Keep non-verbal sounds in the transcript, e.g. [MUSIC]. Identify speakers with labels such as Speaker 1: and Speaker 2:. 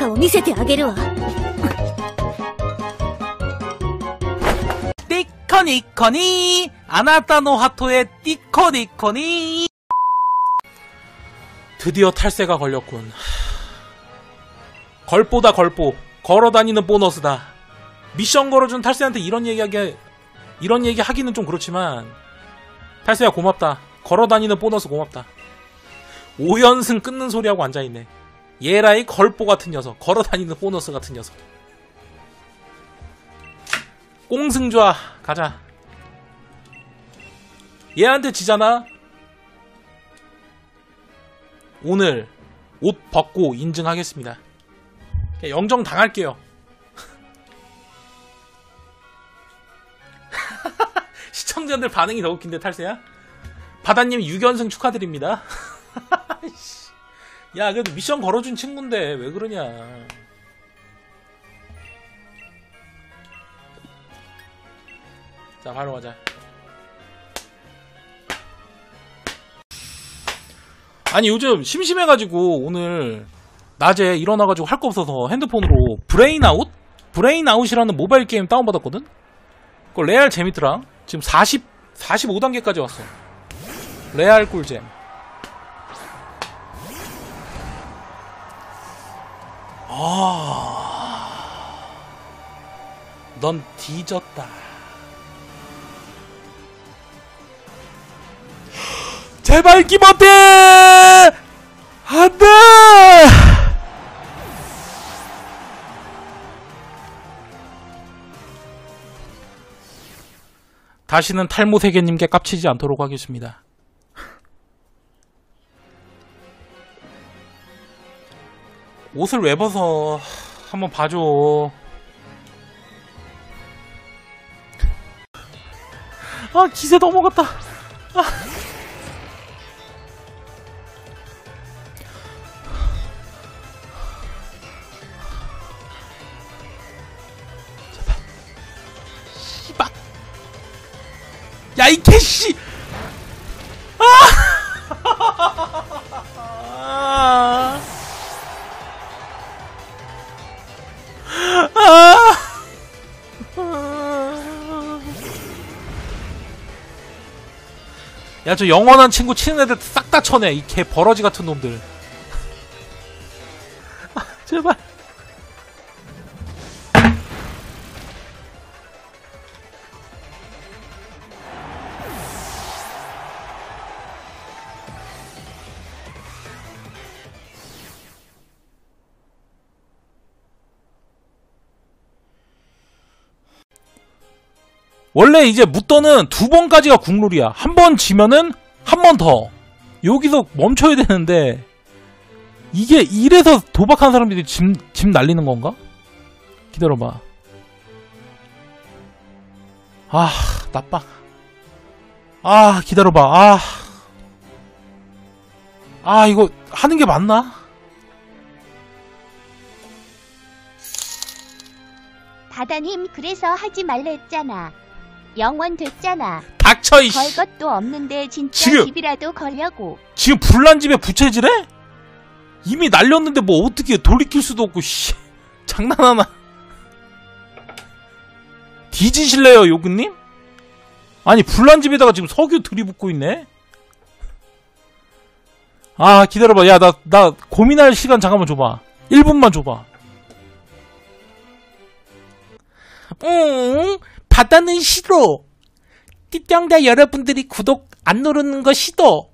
Speaker 1: かを見せてあげるわ。
Speaker 2: 띠커니커니 아나타노 하토의 띠커니커니 드디어 탈세가 걸렸군 걸보다 걸보 걸어다니는 보너스다 미션 걸어준 탈세한테 이런 얘기하기 이런 얘기 하기는 좀 그렇지만 탈세야 고맙다 걸어다니는 보너스 고맙다 5연승 끊는 소리하고 앉아있네 얘라이 걸보 같은 녀석 걸어다니는 보너스 같은 녀석. 꽁승좌 가자. 얘한테 지잖아? 오늘 옷 벗고 인증하겠습니다. 영정 당할게요. [LAUGHS] 시청자들 반응이 더 웃긴데 탈세야? 바다님 6연승 축하드립니다 [LAUGHS] 야 그래도 미션 걸어준 친구인데 왜 그러냐. 자 바로 가자. 아니 요즘 심심해가지고 오늘 낮에 일어나가지고 할 거 없어서 핸드폰으로 브레인아웃? 브레인아웃이라는 모바일 게임 다운받았거든? 그거 레알 재밌더라. 지금 40, 45단계까지 왔어. 레알 꿀잼 아... 넌 뒤졌다. 제발 기모테 안돼! 다시는 탈모 세계님께 깝치지 않도록 하겠습니다 옷을 왜 벗어? 한번 봐줘. 아 기세 넘어갔다. 씨발. 야, 이 개씨! 야, 저 영원한 친구 치는 애들 싹 다 쳐내. 이 개 버러지 같은 놈들. 아, [LAUGHS] 제발. 원래 이제 무더는 두 번까지가 국룰이야. 한 번 지면은 한 번 더. 여기서 멈춰야 되는데 이게 이래서 도박한 사람들이 집, 집 날리는 건가? 기다려봐. 아, 나빠. 아, 기다려봐. 아. 아, 이거 하는 게 맞나?
Speaker 3: 바다님 그래서 하지 말라 했잖아. 영원 됐잖아.
Speaker 2: 닥쳐, 이씨.
Speaker 3: 걸 것도 없는데 진짜
Speaker 2: 지금-
Speaker 3: 집이라도 걸려고.
Speaker 2: 지금 불난 집에 부채질해? 이미 날렸는데 뭐 어떻게 돌이킬 수도 없고 씨 [LAUGHS] 장난하나 뒤지실래요 요근님? 아니 불난 집에다가 지금 석유 들이붓고 있네 아 기다려봐 야 나 나 고민할 시간 잠깐만 줘봐 1분만 줘봐 응 바다는 싫어 띠땅다 여러분들이 구독 안 누르는 거 싫어